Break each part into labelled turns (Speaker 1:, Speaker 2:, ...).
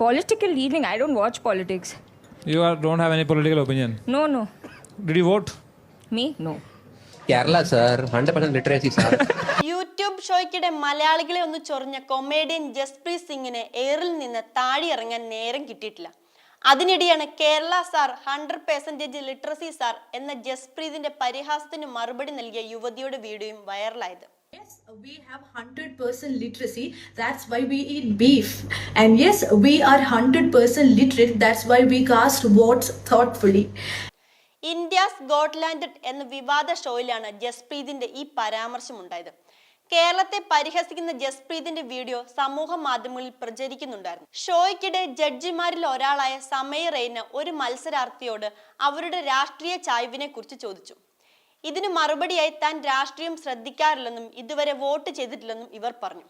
Speaker 1: Political leaning, I don't watch politics.
Speaker 2: You are, don't have any political opinion.
Speaker 1: No, no.
Speaker 2: Did you vote?
Speaker 1: Me? No.
Speaker 3: Kerala sir hundred percent literacy sir
Speaker 4: YouTube ഷോയ്ക്കിടെ മലയാളികളെ ഒന്ന് ചൊറിഞ്ഞ comedian Jasprit സിംഗിന് എയറിൽ നിന്ന് താഴെ ഇറങ്ങാൻ നേരം കിട്ടിയിട്ടില്ല അതിനിടെയാണ് Kerala sir hundred percentage literacy sir എന്ന ജസ്പ്രീതിന്റെ പരിഹാസത്തിന് മറുപടി നൽകിയ യുവതിയുടെ വീഡിയോയും വൈറലായത്
Speaker 5: Yes, we have 100% literacy. That's why we eat beef. And yes, we are 100% literate. That's why we cast votes thoughtfully.
Speaker 4: India's got latent എന്ന വിവാദ ഷോയിലാണ് ജസ്പ്രീതിന്റെ ഈ പരാമർശം ഉണ്ടായത് കേരളത്തെ പരിഹസിക്കുന്ന ജസ്പ്രീതിന്റെ വീഡിയോ സമൂഹ മാധ്യമങ്ങളിൽ പ്രചരിക്കുന്നുണ്ടായിരുന്നു ഷോയ്ക്കിടെ ജഡ്ജിമാരിൽ ഒരാളായ സമയ റെയ്ന ഒരു മത്സരാർത്ഥിയോട് അവരുടെ രാഷ്ട്രീയ ചായ്വിനെ കുറിച്ച് ചോദിച്ചു ഇതിന് മറുപടിയായി താൻ രാഷ്ട്രീയം ശ്രദ്ധിക്കാറില്ലെന്നും ഇതുവരെ വോട്ട് ചെയ്തിട്ടില്ലെന്നും ഇവർ പറഞ്ഞു.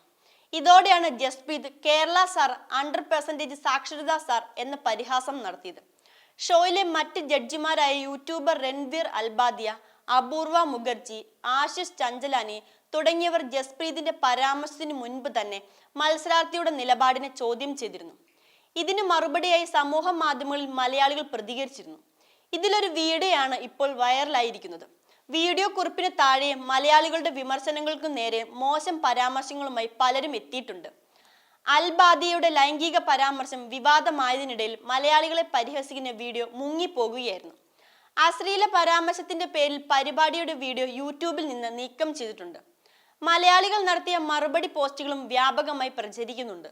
Speaker 4: ഇതോടെയാണ് Jaspreet Kerala sir hundred percentage സാക്ഷരതാ സാർ എന്ന പരിഹാസം നടത്തിയത്. ഷോയിലെ മറ്റ് ജഡ്ജിമാരായ യൂട്യൂബർ രൺവീർ അൽബാദിയ അപൂർവ മുഖർജി ആശിഷ് ചഞ്ചലാനി തുടങ്ങിയവർ ജസ്പ്രീതിന്റെ പരാമർശത്തിന് മുൻപ് തന്നെ മത്സരാർത്ഥിയുടെ നിലപാടിനെ ചോദ്യം ചെയ്തിരുന്നു. ഇതിന് മറുപടിയായി സമൂഹ മാധ്യമങ്ങളിൽ മലയാളികൾ പ്രതികരിച്ചിരുന്നു. ഇതിലൊരു വീഡിയോയാണ് ഇപ്പോൾ വൈറലായിരിക്കുന്നത്. വീഡിയോ കുറിപ്പിന് താഴെ മലയാളികളുടെ വിമർശനങ്ങൾക്ക് നേരെ മോശം പരാമർശങ്ങളുമായി പലരും എത്തിയിട്ടുണ്ട്. അൽബാദിയയുടെ ലൈംഗിക പരാമർശം വിവാദമായതിനിടയിൽ മലയാളികളെ പരിഹസിക്കുന്ന വീഡിയോ മുങ്ങിപ്പോകുകയായിരുന്നു. അശ്ലീല പരാമർശത്തിന്റെ പേരിൽ പരിപാടിയുടെ വീഡിയോ യൂട്യൂബിൽ നിന്ന് നീക്കം ചെയ്തിട്ടുണ്ട്. മലയാളികൾ നടത്തിയ മറുപടി പോസ്റ്റുകളും വ്യാപകമായി പ്രചരിക്കുന്നുണ്ട്.